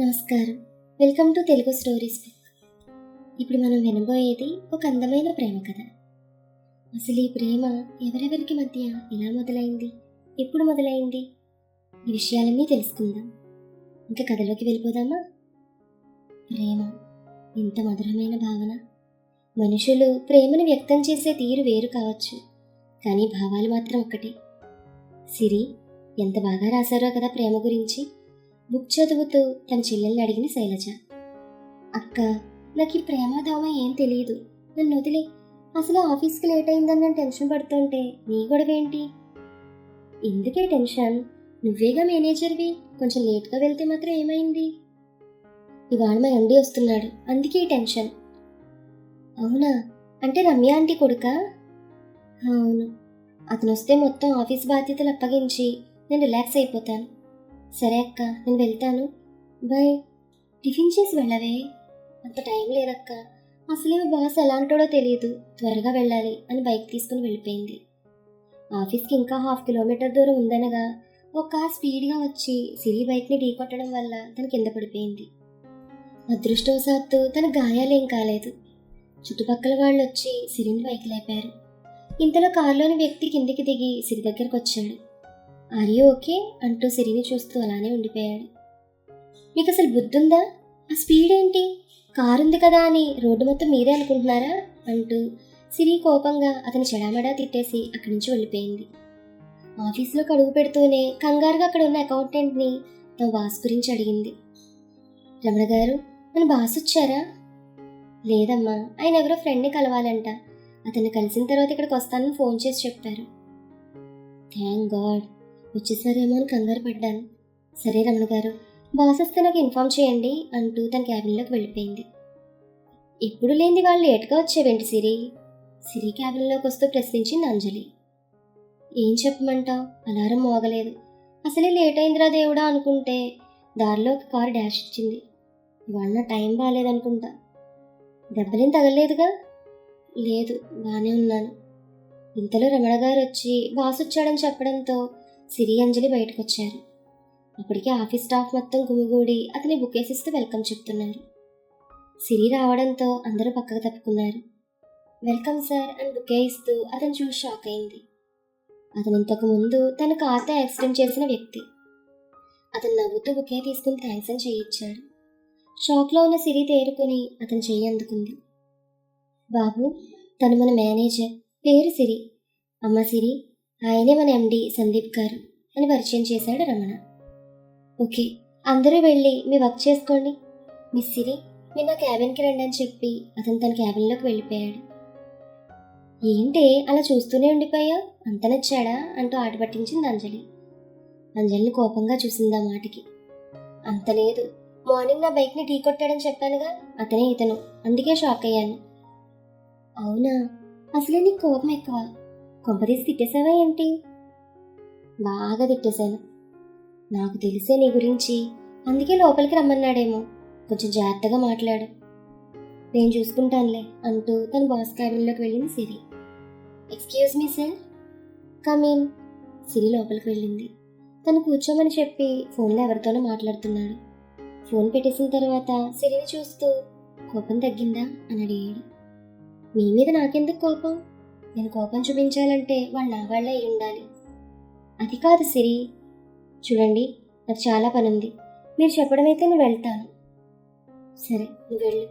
నమస్కారం. Welcome to Telugu stories book. ఇప్పుడు మనం వినబోయేది ఒక అందమైన ప్రేమ కథ. అసలు ఈ ప్రేమ ఎవరెవరికి మధ్య ఎలా మొదలైంది? ఎప్పుడు మొదలైంది? ఈ విషయాలన్నీ తెలుసుకుందాం. ఇంకా కథలోకి వెళ్ళిపోదామా? ప్రేమ ఎంత మధురమైన భావన. మనుషులు ప్రేమను వ్యక్తం చేసే తీరు వేరు కావచ్చు కానీ భావాలు మాత్రం ఒక్కటే. సిరి ఎంత బాగా రాశారో కదా ప్రేమ గురించి. బుక్ చదువుతూ తన చెల్లెల్ని అడిగిన శైలజ అక్క నాకు ఈ ప్రేమ ఏం తెలియదు నన్ను వదిలే. అసలు ఆఫీస్కి లేట్ అయిందని నేను టెన్షన్ పడుతుంటే నీ గొడవేంటి? ఎందుకే టెన్షన్? నువ్వేగా మేనేజర్వి? కొంచెం లేట్గా వెళ్తే మాత్రం ఏమైంది? ఇవాళ మా ఎండి వస్తున్నాడు. అందుకే ఈ టెన్షన్. అవునా? అంటే రమ్య ఆంటీ కొడుకా? అవును. అతను వస్తే మొత్తం ఆఫీస్ బాధ్యతలు అప్పగించి నేను రిలాక్స్ అయిపోతాను. సరే అక్క నేను వెళ్తాను. బై టిఫిన్ చేసి వెళ్ళవే. అంత టైం లేదక్క. అసలే మా బాస్ ఎలాంటోడో తెలియదు. త్వరగా వెళ్ళాలి అని బైక్ తీసుకుని వెళ్ళిపోయింది. ఆఫీస్కి ఇంకా హాఫ్ కిలోమీటర్ దూరం ఉందనగా ఒక స్పీడ్గా వచ్చి సిరి బైక్ని ఢీకొట్టడం వల్ల తను కింద పడిపోయింది. అదృష్టవశాత్తు తన గాయాలేం కాలేదు. చుట్టుపక్కల వాళ్ళు వచ్చి సిరిని బైక్ లేపారు. ఇంతలో కారులోని వ్యక్తి కిందికి దిగి సిరి దగ్గరకు వచ్చాడు ఆర్ ఓకే అంటూ సిరిని చూస్తూ అలానే ఉండిపోయాడు. మీకు అసలు బుద్ధుందా? ఆ స్పీడ్ ఏంటి కారు ఉంది కదా అని రోడ్డు మొత్తం మీరే అనుకుంటున్నారా? అంటూ సిరి కోపంగా అతని చెడామడా తిట్టేసి అక్కడి నుంచి వెళ్ళిపోయింది. ఆఫీస్లో కడుగు పెడుతూనే కంగారుగా అక్కడ ఉన్న అకౌంటెంట్ని తన బాస్ గురించి అడిగింది. రమణ గారు మన బాస్ వచ్చారా? లేదమ్మా ఆయన ఎవరో ఫ్రెండ్ని కలవాలంట. అతన్ని కలిసిన తర్వాత ఇక్కడికి వస్తానని ఫోన్ చేసి చెప్పారు థ్యాంక్ గాడ్ వచ్చేసారేమో అని కంగారు పడ్డాను. సరే రమణ గారు బాస్ వస్తే నాకు ఇన్ఫామ్ చేయండి అంటూ తన క్యాబిన్లోకి వెళ్ళిపోయింది. ఎప్పుడు లేనిది వాళ్ళు లేట్గా వచ్చేవేంటి సిరి? సిరి క్యాబిన్లోకి వస్తూ ప్రశ్నించింది అంజలి. ఏం చెప్పమంటావు? అలారం మోగలేదు. అసలే లేట్ అయిందిరా దేవుడా అనుకుంటే దారిలో ఒక కారు డాష్ ఇచ్చింది. ఇవాళ నా టైం బాగాలేదనుకుంటా. దెబ్బలేం తగలేదుగా లేదు బాగానే ఉన్నాను. ఇంతలో రమణ గారు వచ్చి బాస్ వచ్చాడని చెప్పడంతో సిరి అంజలి బయటకు వచ్చారు అప్పటికే ఆఫీస్ స్టాఫ్ మొత్తం గుమిగూడి అతని బుకేసిస్తూ వెల్కమ్ చెప్తున్నారు. సిరి రావడంతో అందరూ పక్కకు తప్పుకున్నారు. వెల్కమ్ సార్ అని బుకే ఇస్తూ అతను చూసి షాక్ అయింది. అతను ఇంతకు ముందు తన కార్తో యాక్సిడెంట్ చేసిన వ్యక్తి. అతను నవ్వుతూ బుకే తీసుకుని థ్యాంక్స్ అని చేయించాడు షాక్లో ఉన్న సిరి తేరుకొని అతను చెయ్యి అందుకుంది. బాబు తను మన మేనేజర్. పేరు సిరి. అమ్మ సిరి ఆయనే మన ఎండి సందీప్ గారు అని పరిచయం చేశాడు రమణ. ఓకే అందరూ వెళ్ళి మీ వర్క్ చేసుకోండి. మిస్ సిరి మీరు నా క్యాబిన్కి రండి అని చెప్పి అతను తన క్యాబిన్లోకి వెళ్ళిపోయాడు. ఏంటి అలా చూస్తూనే ఉండిపోయా అంత నచ్చాడా? అంటూ ఆట పట్టించింది అంజలి. అంజలిని కోపంగా చూసింది ఆ మాటకి. అంత లేదు. మార్నింగ్ నా బైక్ని ఢీ కొట్టాడని చెప్పానుగా అతనే ఇతను. అందుకే షాక్ అయ్యాను. అవునా? అసలే నీకు కోపం ఎక్కువ. కొంపదీసి తిట్టేసావా ఏంటి? బాగా తిట్టేశాను. నాకు తెలిసే నీ గురించి. అందుకే లోపలికి రమ్మన్నాడేమో. కొంచెం జాగ్రత్తగా మాట్లాడు. నేను చూసుకుంటానులే అంటూ తన బాస్ క్యాబిన్లోకి వెళ్ళింది సిరి. Excuse me sir? కమీన్ సిరి లోపలికి వెళ్ళింది. తను కూర్చోమని చెప్పి ఫోన్లో ఎవరితోనో మాట్లాడుతున్నాడు. ఫోన్ పెట్టేసిన తర్వాత సిరిని చూస్తూ కోపం తగ్గిందా అని అడిగాడు. మీ మీద నాకెందుకు కోపం? నేను కోపం చూపించాలంటే వాళ్ళు నా అయి ఉండాలి. అది కాదు సిరి. చూడండి నాకు చాలా పని ఉంది మీరు చెప్పడం అయితే నేను వెళ్తాను. సరే నువ్వు వెళ్ళు.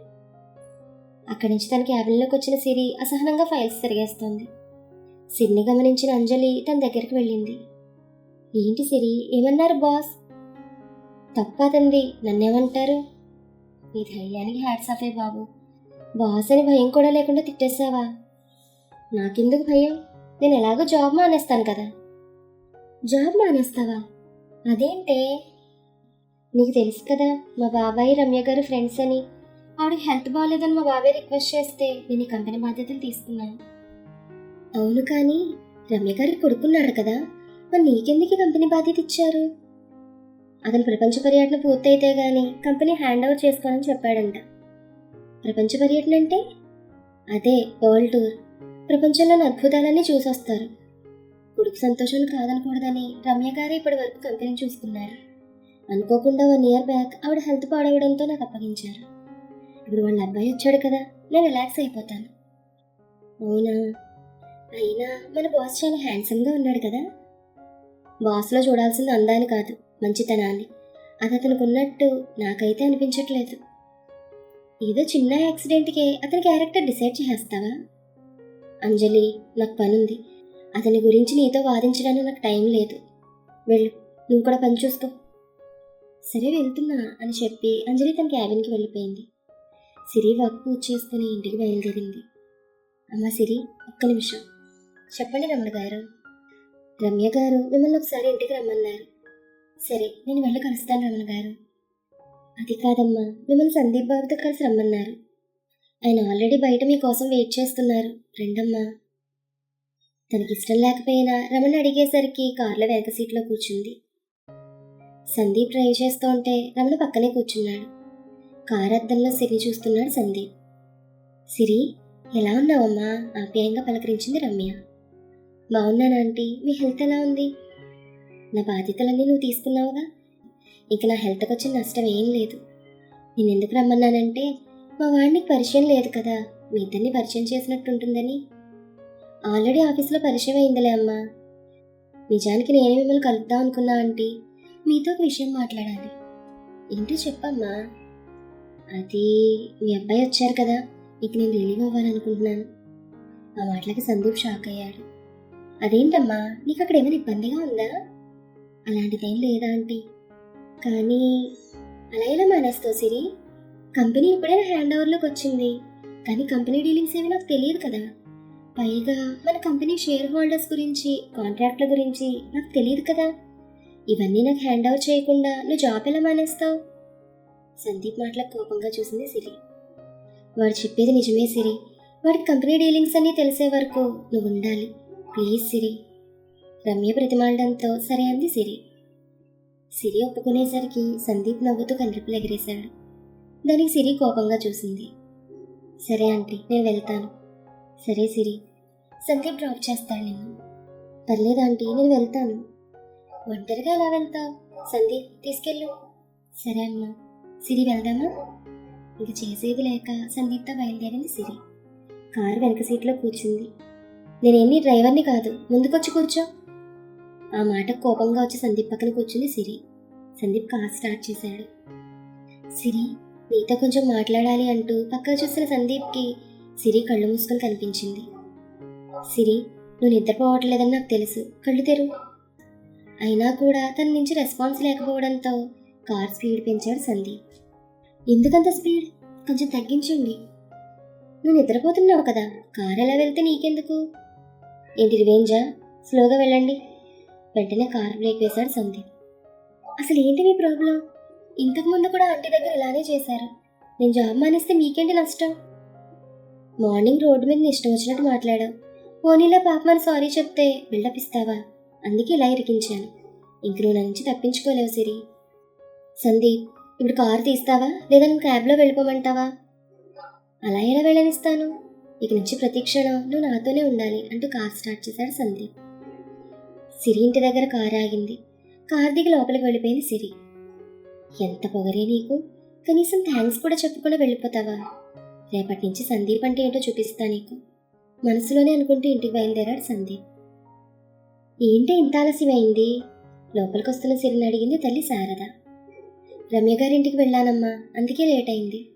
అక్కడి నుంచి తన క్యాబిన్లోకి వచ్చిన సిరి అసహనంగా ఫైల్స్ తిరిగేస్తోంది. సిరిని గమనించిన అంజలి తన దగ్గరికి వెళ్ళింది. ఏంటి సిరి ఏమన్నారు బాస్? తప్పదండి నన్నేమంటారు? నీ ధైర్యానికి హ్యాట్స్ ఆఫే బాబు. బాస్ అని భయం కూడా లేకుండా తిట్టేశావా? నాకెందుకు భయం? నేను ఎలాగో జాబ్ మానేస్తాను కదా. జాబ్ మానేస్తావా? అదేంటే? నీకు తెలుసు కదా మా బాబాయ్ రమ్య గారు ఫ్రెండ్స్ అని. ఆవిడకి హెల్త్ బాగాలేదని మా బాబాయ్ రిక్వెస్ట్ చేస్తే నేను ఈ కంపెనీ బాధ్యతలు తీసుకున్నాను. అవును కానీ రమ్య గారికి కొడుకున్నాడు కదా మరి నీకెందుకు ఈ కంపెనీ బాధ్యత ఇచ్చారు? అతను ప్రపంచ పర్యటన పూర్తయితే గానీ కంపెనీ హ్యాండ్ ఓవర్ చేసుకోవాలని చెప్పాడంట. ప్రపంచ పర్యటన అంటే? అదే వరల్డ్ టూర్ ప్రపంచంలోని అద్భుతాలన్నీ చూసొస్తారు. కొడుకు సంతోషాలు కాదనకూడదని రమ్య గారే ఇప్పటి వరకు కంపెనీ చూసుకున్నారు. అనుకోకుండా వన్ ఇయర్ బ్యాక్ ఆవిడ హెల్త్ పాడవడంతో నాకు అప్పగించారు. ఇప్పుడు వాళ్ళ అబ్బాయి వచ్చాడు కదా నేను రిలాక్స్ అయిపోతాను. అవునా? అయినా మన బాస్ చాలా హ్యాండ్సమ్గా ఉన్నాడు కదా? బాస్లో చూడాల్సింది అందాన్ని కాదు మంచితనాన్ని. అది అతనికి ఉన్నట్టు నాకైతే అనిపించట్లేదు. ఏదో చిన్న యాక్సిడెంట్కే అతని క్యారెక్టర్ డిసైడ్ చేస్తావా అంజలి నాకు పనుంది. అతని గురించి నీతో వాదించడానికి నాకు టైం లేదు. వెళ్ళు నువ్వు కూడా పని చూసుకో. సరే వెళ్తున్నా అని చెప్పి అంజలి తన క్యాబిన్కి వెళ్ళిపోయింది. సిరి వర్క్ పూర్తి చేసుకుని ఇంటికి బయలుదేరింది. అమ్మ సిరి ఒక్క నిమిషం. చెప్పండి రమణ గారు. రమ్య గారు మిమ్మల్ని ఒకసారి ఇంటికి రమ్మన్నారు. సరే నేను వెళ్ళి కలుస్తాను రమణ గారు. అది కాదమ్మా మిమ్మల్ని సందీప్ బాబుతో కలిసి రమ్మన్నారు. ఆయన ఆల్రెడీ బయట మీకోసం వెయిట్ చేస్తున్నారు. రెండమ్మా. తనకి ఇష్టం లేకపోయినా రమణ అడిగేసరికి కార్లో వెనక సీట్లో కూర్చుంది. సందీప్ డ్రైవ్ చేస్తూ ఉంటే రమణ పక్కనే కూర్చున్నాడు. కారు అద్దంలో సిరి చూస్తున్నాడు సందీప్. సిరి ఎలా ఉన్నావమ్మా? ఆప్యాయంగా పలకరించింది రమ్య. బాగున్నాను ఆంటీ. మీ హెల్త్ ఎలా ఉంది? నా బాధ్యతలన్నీ నువ్వు తీసుకున్నావుగా. ఇక నా హెల్త్కి వచ్చిన నష్టం ఏం లేదు. నేను ఎందుకు రమ్మన్నానంటే మా వాడిని పరిచయం లేదు కదా. మీ ఇద్దరిని పరిచయం చేసినట్టు ఉంటుందని ఆల్రెడీ ఆఫీస్లో పరిచయం అయిందిలే అమ్మా. నిజానికి నేనే మిమ్మల్ని కలుద్దాం అనుకున్నా ఆంటీ. మీతో ఒక విషయం మాట్లాడాలి. ఏంటో చెప్పమ్మా. అది మీ అబ్బాయి వచ్చారు కదా. ఇక నేను రిలీవ్ అవ్వాలనుకుంటున్నాను. ఆ మాటలకి సందీప్ షాక్ అయ్యాడు. అదేంటమ్మా? నీకు అక్కడ ఏమైనా ఇబ్బందిగా ఉందా? అలాంటిదేం లేదా ఆంటీ? కానీ అలా ఎలా మానేస్తావు సిరి? కంపెనీ ఇప్పుడే నా హ్యాండ్ ఓవర్లోకి వచ్చింది. కానీ కంపెనీ డీలింగ్స్ ఏమి నాకు తెలియదు కదా. పైగా మన కంపెనీ షేర్ హోల్డర్స్ గురించి కాంట్రాక్ట్ల గురించి నాకు తెలియదు కదా. ఇవన్నీ నాకు హ్యాండ్ ఓవర్ చేయకుండా నువ్వు జాబ్ ఎలా మానేస్తావు? సందీప్ మాటలకు కోపంగా చూసింది సిరి. వాడు చెప్పేది నిజమే సిరి. వాడికి కంపెనీ డీలింగ్స్ అన్నీ తెలిసే వరకు నువ్వు ఉండాలి. ప్లీజ్ సిరి. రమ్య ప్రతిమాండంతో సరే అంది సిరి. సిరి ఒప్పుకునేసరికి సందీప్ నవ్వుతూ కండ్రిపులు ఎగిరేశాడు. దానికి సిరి కోపంగా చూసింది. సరే ఆంటీ నేను వెళ్తాను. సరే సిరి సందీప్ డ్రాప్ చేస్తాను నేను పర్లేదు ఆంటీ నేను వెళ్తాను. ఒంటరిగా ఎలా వెళ్తావు? సందీప్ తీసుకెళ్ళు. సరే అమ్మా. సిరి వెళ్దామా? ఇంక చేసేది లేక సందీప్తో బయలుదేరింది సిరి. కారు వెనక సీట్లో కూర్చుంది. నేనేమి డ్రైవర్ని కాదు. ముందుకొచ్చి కూర్చో. ఆ మాటకు కోపంగా వచ్చి సందీప్ పక్కన కూర్చుంది సిరి. సందీప్ కార్ స్టార్ట్ చేశాడు. సిరి నీతో కొంచెం మాట్లాడాలి అంటూ పక్కకు చూసిన సందీప్కి సిరి కళ్ళు మూసుకొని కనిపించింది. సిరి నువ్వు నిద్రపోవట్లేదని నాకు తెలుసు. కళ్ళు తెరు. అయినా కూడా తన నుంచి రెస్పాన్స్ లేకపోవడంతో కార్ స్పీడ్ పెంచాడు సందీప్. ఎందుకంత స్పీడ్? కొంచెం తగ్గించండి. నువ్వు నిద్రపోతున్నావు కదా కార్ ఎలా వెళ్తే నీకెందుకు? ఏంటి రివేంజా? స్లోగా వెళ్ళండి. వెంటనే కార్ బ్రేక్ వేశాడు సందీప్. అసలు ఏంటి మీ ప్రాబ్లం? ఇంతకు ముందు కూడా ఆంటీ దగ్గర ఇలానే చేశారు. నేను జాబ్ మానేస్తే మీకేంటి నష్టం? మార్నింగ్ రోడ్డు మీద ఇష్టం వచ్చినట్టు మాట్లాడావు. పోనీలా పాపమని సారీ చెప్తే బిల్డప్ ఇస్తావా? అందుకే ఇలా ఇరికించాను. ఇంక నువ్వు నా నుంచి తప్పించుకోలేవు సిరి. సందీప్ ఇప్పుడు కారు తీస్తావా? లేదా నువ్వు క్యాబ్లో వెళ్ళిపోమంటావా? అలా ఎలా వెళ్ళనిస్తాను? ఇక నుంచి ప్రతి క్షణం నువ్వు నాతోనే ఉండాలి అంటూ కార్ స్టార్ట్ చేశాడు సందీప్. సిరి ఇంటి దగ్గర కారు ఆగింది. కార్ దిగి లోపలికి వెళ్ళిపోయింది సిరి. ఎంత పొగరే నీకు? కనీసం థ్యాంక్స్ కూడా చెప్పకుండా వెళ్ళిపోతావా? రేపటి నుంచి సందీప్ అంటే ఏంటో చూపిస్తా నీకు. మనసులోనే అనుకుంటూ ఇంటికి బయలుదేరాడు సందీప్. ఏంటి ఇంత ఆలస్యమైంది? లోపలికి వస్తున్న సిరిని అడిగింది తల్లి శారద. రమ్య గారింటికి వెళ్ళానమ్మా అందుకే లేట్ అయింది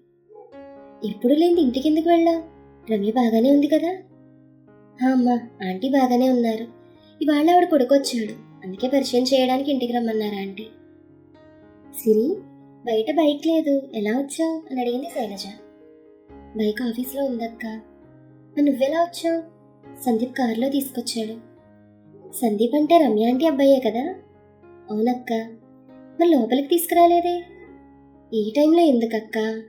ఎప్పుడు లేని ఇంటికి ఎందుకు వెళ్ళా? రమ్య బాగానే ఉంది కదా? అమ్మా ఆంటీ బాగానే ఉన్నారు. ఇవాళ ఆవిడ కొడుకొచ్చాడు అందుకే పరిచయం చేయడానికి ఇంటికి రమ్మన్నారు ఆంటీ? సిరి బయట బైక్ లేదు. ఎలా వచ్చావు? అని అడిగింది శైలజ. బైక్ ఆఫీస్లో ఉందక్క. నువ్వెలా వచ్చావు? సందీప్ కారులో తీసుకొచ్చాడు. సందీప్ అంటే రమ్య అంటే అబ్బాయే కదా? అవునక్క. మరి లోపలికి తీసుకురాలేదే? ఈ టైంలో ఎందుకక్క?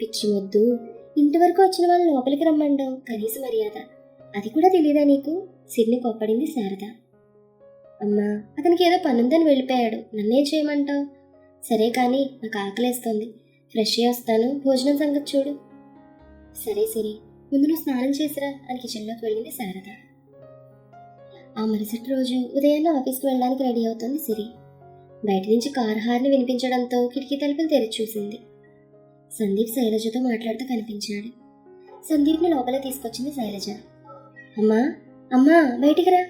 పిచ్చి వద్దు ఇంటి వరకు వచ్చిన వాళ్ళు లోపలికి రమ్మండం. కనీస మర్యాద. అది కూడా తెలియదా నీకు? సిరిని కోప్పడింది శారద. అమ్మా అతనికి ఏదో పనుందని వెళ్ళిపోయాడు. నన్నేం చేయమంటావు? సరే కానీ నాకు ఆకలేస్తుంది. ఫ్రెష్ అయ్యి వస్తాను. భోజనం సంగతి చూడు. సరే సరే ముందు నువ్వు స్నానం చేసిరా అని కిచెన్లోకి వెళ్ళింది శారద. ఆ మరుసటి రోజు ఉదయాన్నే ఆఫీస్కి వెళ్ళడానికి రెడీ అవుతుంది సిరి. బయట నుంచి కారు హార్ని వినిపించడంతో కిటికీ తలుపులు తెరిచి చూసింది. సందీప్ శైలజతో మాట్లాడుతూ కనిపించాడు. సందీప్ని లోపల తీసుకొచ్చింది శైలజ. అమ్మా అమ్మా బయటికి రా.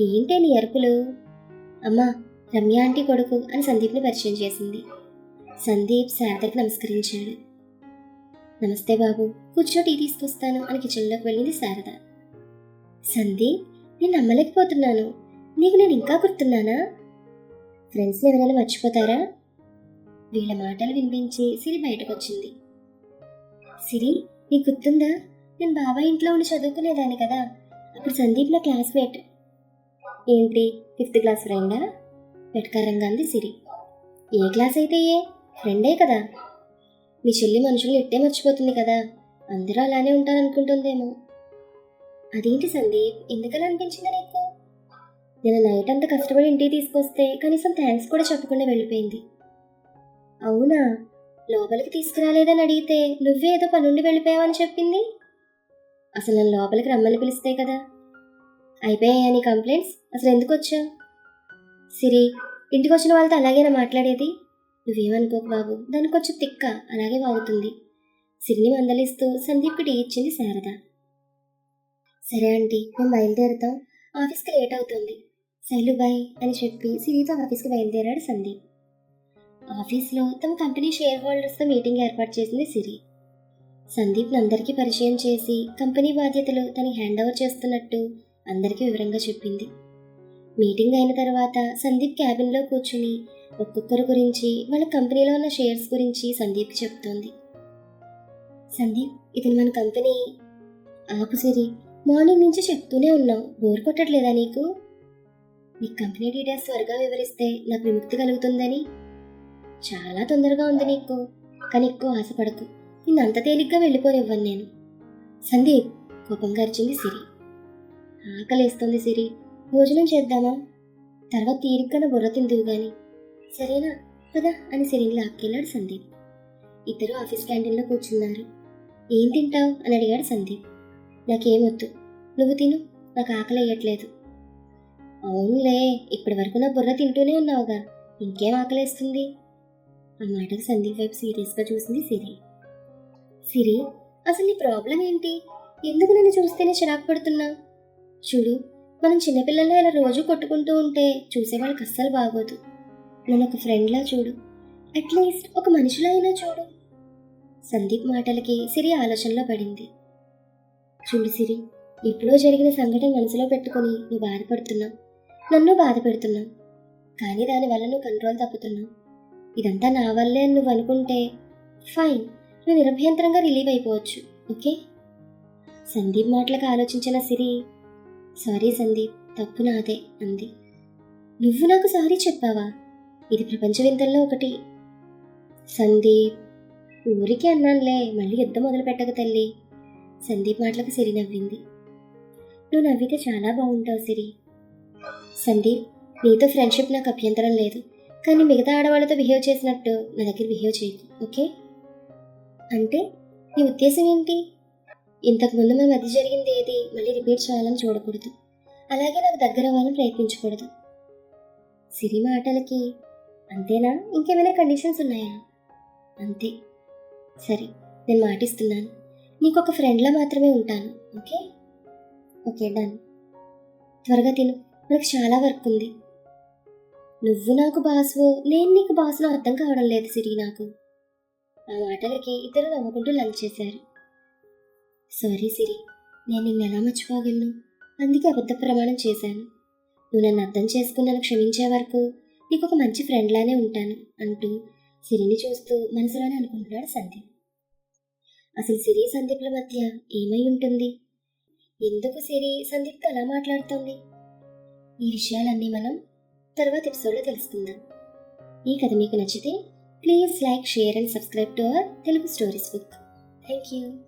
ఏంటే నీ అరుపులు? అమ్మా రమ్య ఆంటీ కొడుకు అని సందీప్ని పరిచయం చేసింది. సందీప్ శారదకి నమస్కరించాడు. నమస్తే బాబు కూర్చో టీ తీసుకొస్తాను అని కిచెన్లోకి వెళ్ళింది శారద. సందీప్ నేను నమ్మలేకపోతున్నాను. నీకు నేను ఇంకా గుర్తున్నానా? ఫ్రెండ్స్ని ఎవరైనా మర్చిపోతారా? వీళ్ళ మాటలు వినిపించి సిరి బయటకు వచ్చింది సిరి నీకు గుర్తుందా? నేను బాబాయ్ ఇంట్లో ఉండి చదువుకునేదాన్ని కదా. అప్పుడు సందీప్ నా క్లాస్మేట్. ఏంటి ఫిఫ్త్ క్లాస్ ఫ్రెండా? వెటకారంగా అంది సిరి. ఏ క్లాస్ అయితే ఏ? ఫ్రెండే కదా. మీ చెల్లి మనుషులు ఇట్టే మర్చిపోతుంది కదా? అందరూ అలానే ఉంటారనుకుంటుందేమో. అదేంటి సందీప్? ఎందుకలా అనిపించింది నీకు? నేను నైట్ అంతా కష్టపడి ఇంటికి తీసుకొస్తే కనీసం థ్యాంక్స్ కూడా చెప్పకుండా వెళ్ళిపోయింది. అవునా? లోపలికి తీసుకురాలేదని అడిగితే నువ్వే ఏదో పనుండి వెళ్ళిపోయావని చెప్పింది? అసలు నన్ను లోపలికి రమ్మని పిలిస్తే కదా? అయిపోయాయా నీ కంప్లైంట్స్? అసలు ఎందుకు వచ్చావు? సిరి ఇంటికి వచ్చిన వాళ్ళతో అలాగేనా మాట్లాడేది? నువ్వేమనుకోకు బాబు దానికి కొంచెం తిక్క అలాగే వాగుతుంది సిరిని మందలిస్తూ సందీప్కి టీ ఇచ్చింది శారద. సరే ఆంటీ మేము బయలుదేరుతాం. ఆఫీస్కి లేట్ అవుతుంది. శైలు బాయ్ అని చెప్పి సిరితో ఆఫీస్కి బయలుదేరాడు సందీప్. ఆఫీస్లో తమ కంపెనీ షేర్ హోల్డర్స్తో మీటింగ్ ఏర్పాటు చేసింది సిరి. సందీప్ని అందరికీ పరిచయం చేసి కంపెనీ బాధ్యతలు తనకి హ్యాండ్ ఓవర్ చేస్తున్నట్టు అందరికీ వివరంగా చెప్పింది. మీటింగ్ అయిన తర్వాత సందీప్ క్యాబిన్లో కూర్చుని ఒక్కొక్కరి గురించి వాళ్ళ కంపెనీలో ఉన్న షేర్స్ గురించి సందీప్కి చెప్తోంది. సందీప్ ఇది మన కంపెనీ. ఆపు సిరి మార్నింగ్ నుంచి చెప్తూనే ఉన్నావు. బోర్ కొట్టట్లేదా నీకు? నీ కంపెనీ డీటెయిల్స్ త్వరగా వివరిస్తే నాకు విముక్తి కలుగుతుందని. చాలా తొందరగా ఉంది నీకు. కానీ ఎక్కువ ఆశపడకు. నిన్ను అంత తేలిగ్గా వెళ్ళిపోనివ్వను నేను. సందీప్ కోపంగా అరిచింది సిరి. ఆకలేస్తుంది సిరి. భోజనం చేద్దామా? తర్వాత తీరికన బుర్ర తిందువు గాని. సరేనా? పదా అని సిరిని లాక్కెళ్ళాడు సందీప్. ఇద్దరు ఆఫీస్ క్యాంటీన్లో కూర్చున్నారు. ఏం తింటావు? అని అడిగాడు సందీప్. నాకేమొద్దు. నువ్వు తిను. నాకు ఆకలి వేయట్లేదు అవునులే ఇప్పటి వరకు నా బుర్ర తింటూనే ఉన్నావుగా. ఇంకేం ఆకలేస్తుంది? ఆ మాటకు సందీప్ వైపు సీరియస్గా చూసింది సిరి. సిరి అసలు నీ ప్రాబ్లం ఏంటి ఎందుకు నన్ను చూస్తేనే చిరాకు పడుతున్నావు? చూడు మనం చిన్నపిల్లల్లో ఇలా రోజు కొట్టుకుంటూ ఉంటే చూసేవాళ్ళకి అస్సలు బాగోదు. నన్ను ఒక ఫ్రెండ్లా చూడు. అట్లీస్ట్ ఒక మనిషిలా అయినా చూడు. సందీప్ మాటలకి సిరి ఆలోచనలో పడింది. చూడు సిరి ఎప్పుడో జరిగిన సంఘటన మనసులో పెట్టుకొని నువ్వు బాధపడుతున్నావు నన్ను బాధ పెడుతున్నావు కానీ దానివల్ల నువ్వు కంట్రోల్ తప్పుతున్నావు. ఇదంతా నా వల్లే అని నువ్వు అనుకుంటే ఫైన్ నువ్వు నిరభ్యంతరంగా రిలీవ్ అయిపోవచ్చు. ఓకే సందీప్ మాటలకు ఆలోచించిన సిరి సారీ సందీప్ తప్పు నాదే అంది. నువ్వు నాకు సారీ చెప్పావా? ఇది ప్రపంచ వింతల్లో ఒకటి. సందీప్ ఊరికే అన్నానులే మళ్ళీ యుద్ధం మొదలు పెట్టక తల్లి సందీప్ మాటలకు సిరి నవ్వింది. నువ్వు నవ్వితే చాలా బాగుంటావు సిరి. సందీప్ నీతో ఫ్రెండ్షిప్ నాకు అభ్యంతరం లేదు కానీ మిగతా ఆడవాళ్ళతో బిహేవ్ చేసినట్టు నా దగ్గర బిహేవ్ చేయకు ఓకే? అంటే నీ ఉద్దేశం ఏంటి ఇంతకుముందు మా మధ్య జరిగింది ఏది? మళ్ళీ రిపీట్ చేయాలని చూడకూడదు. అలాగే నాకు దగ్గర అవ్వాలని ప్రయత్నించకూడదు. సిరి మాటలకి అంతేనా? ఇంకేమైనా కండిషన్స్ ఉన్నాయా? అంతే. సరే నేను మాటిస్తున్నాను. నీకు ఒక ఫ్రెండ్లా మాత్రమే ఉంటాను ఓకే? ఓకే డన్ త్వరగా తిను. నాకు చాలా వర్క్ ఉంది. నువ్వు నాకు బాసువో నేను నీకు బాసులో అర్థం కావడం లేదు సిరి నాకు. ఆ మాటలకి ఇద్దరు నవ్వుకుంటూ లంచ్ చేశారు. సారీ సిరి నేను నిన్ను ఎలా మర్చిపోగలను? అందుకే అబద్ధ ప్రమాణం చేశాను. నువ్వు నన్ను అర్థం చేసుకుని నన్ను క్షమించే వరకు నీకు ఒక మంచి ఫ్రెండ్లానే ఉంటాను అంటూ సిరిని చూస్తూ మనసులోనే అనుకుంటున్నాడు సందీప్. అసలు సిరి సందీప్ల మధ్య ఏమై ఉంటుంది? ఎందుకు సిరి సందీప్తో అలా మాట్లాడుతోంది? ఈ విషయాలన్నీ మనం తర్వాత ఎపిసోడ్లో తెలుసుకుందాం. ఈ కథ మీకు నచ్చితే please like share and subscribe to our Telugu stories book. Thank you